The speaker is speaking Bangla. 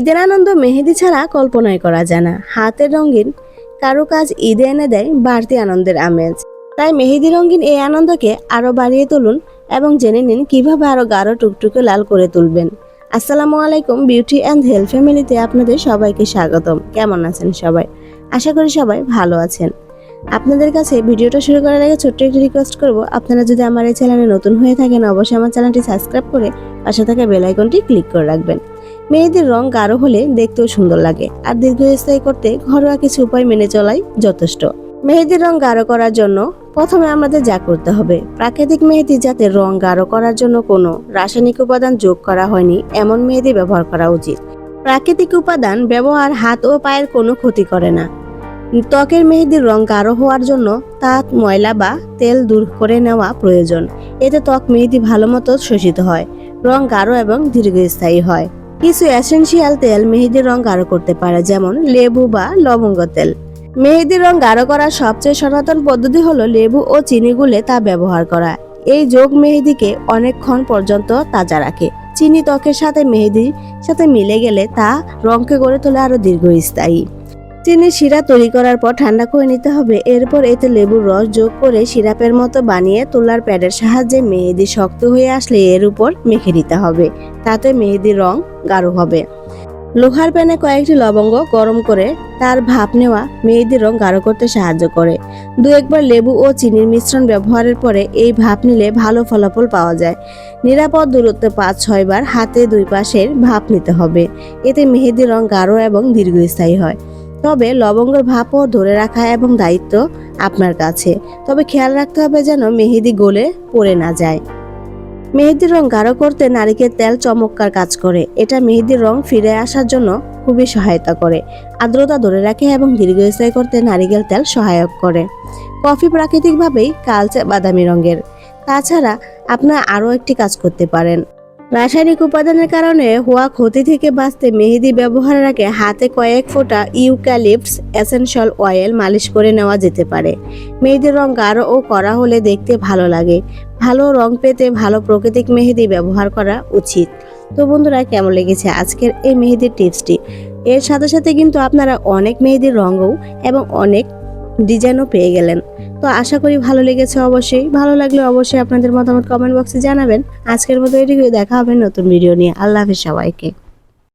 ঈদের আনন্দ মেহেদি ছাড়া কল্পনাই করা যায় না। হাতের রঙিন কারও কাজ ঈদে এনে দেয় বাড়তি আনন্দের আমেজ। তাই মেহেদি রঙিন এই আনন্দকে আরও বাড়িয়ে তুলুন এবং জেনে নিন কীভাবে আরও গাঢ় টুকটুকে লাল করে তুলবেন। আসসালামু আলাইকুম বিউটি অ্যান্ড হেলথ ফ্যামিলিতে আপনাদের সবাইকে স্বাগতম। কেমন আছেন সবাই? আশা করি সবাই ভালো আছেন। আপনাদের কাছে ভিডিওটা শুরু করার আগে ছোট্ট একটি রিকোয়েস্ট করব। আপনারা যদি আমার এই চ্যানেলে নতুন হয়ে থাকেন, অবশ্যই আমার চ্যানেলটি সাবস্ক্রাইব করে পাশে থাকা বেল আইকনটি ক্লিক করে রাখবেন। মেয়েদের রং গাঢ় হলে দেখতেও সুন্দর লাগে, আর দীর্ঘস্থায়ী করতে ঘরোয়া কিছু উপায় মেনে চলাই যথেষ্ট। মেহেদির রং গাঢ় করার জন্য প্রথমে আমাদের যা করতে হবে। প্রাকৃতিক মেহেদি যাতে রং গাঢ় করার জন্য কোনো রাসায়নিক উপাদান যোগ করা হয়নি, এমন মেহেদি ব্যবহার করা উচিত। প্রাকৃতিক উপাদান ব্যবহার হাত ও পায়ের কোনো ক্ষতি করে না। ত্বকের মেহেদির রং গাঢ় হওয়ার জন্য তা ময়লা বা তেল দূর করে নেওয়া প্রয়োজন। এতে ত্বক মেহেদি ভালো মতো শোষিত হয়, রং গাঢ় এবং দীর্ঘস্থায়ী হয়। কিছু এসেনশিয়াল তেল মেহেদির রং গাঢ় করতে পারে, যেমন লেবু বা লবঙ্গ তেল। মেহেদির রং গাঢ় করার সবচেয়ে সনাতন পদ্ধতি হলো লেবু ও চিনি গুলে তা ব্যবহার করা। এই যোগ মেহেদিকে অনেকক্ষণ পর্যন্ত তাজা রাখে। চিনি ত্বকের সাথে মেহেদির সাথে মিলে গেলে তা রংকে গড়ে তোলে আরও দীর্ঘস্থায়ী। চিনির শিরা তৈরি করার পর ঠান্ডা করে নিতে হবে। এরপর এতে লেবুর রস যোগ করে সিরাপের মতো বানিয়ে তোলার প্যাডের সাহায্যে মেহেদি শক্ত হয়ে আসলে এর উপর মেখে নিতে হবে। তাতে মেহেদির রং গাঢ় হবে। লোহার প্যানে কয়েকটি লবঙ্গ গরম করে তার ভাপ নেওয়া মেহেদির রং গাঢ় করতে সাহায্য করে। দু একবার লেবু ও চিনির মিশ্রণ ব্যবহারের পরে এই ভাপ নিলে ভালো ফলাফল পাওয়া যায়। নিরাপদ দূরত্বে পাঁচ, ছয়বার হাতে দুই পাশের ভাপ নিতে হবে। এতে মেহেদির রং গাঢ় এবং দীর্ঘস্থায়ী হয়। তবে লবঙ্গের ভাপও ধরে রাখা এবং দায়িত্ব আপনার কাছে। তবে খেয়াল রাখতে হবে যেন মেহেদি গলে পড়ে না যায়। মেহেদির রং গাঢ় করতে নারিকেল তেল চমৎকার কাজ করে। এটা মেহেদির রং ফিরে আসার জন্য খুবই সহায়তা করে। আর্দ্রতা ধরে রাখে এবং দীর্ঘস্থায়ী করতে নারিকেল তেল সহায়ক করে। কফি প্রাকৃতিকভাবেই কালচে বাদামি রঙের। তাছাড়া আপনার আরও একটি কাজ করতে পারেন। রাসায়নিক উপাদানের কারণে হওয়া ক্ষতি থেকে বাঁচতে মেহেদি ব্যবহারের আগে হাতে কয়েক ফোঁটা ইউক্যালিপস এসেনশিয়াল অয়েল মালিশ করে নেওয়া যেতে পারে। মেহেদির রং গাঢ় ও করা হলে দেখতে ভালো লাগে। ভালো রং পেতে ভালো প্রাকৃতিক মেহেদি ব্যবহার করা উচিত। তো বন্ধুরা, কেমন লেগেছে আজকের এই মেহেদির টিপসটি? এর সাথে সাথে কিন্তু আপনারা অনেক মেহেদির রঙও এবং অনেক ডিজাইনও পেয়ে গেলেন। তো আশা করি ভালো লেগেছে অবশ্যই। ভালো লাগলে অবশ্যই আপনাদের মতামত কমেন্ট বক্সে জানাবেন। আজকের মতো এটুকুই, দেখা হবে নতুন ভিডিও নিয়ে। আল্লাহ হাফিজ সবাইকে।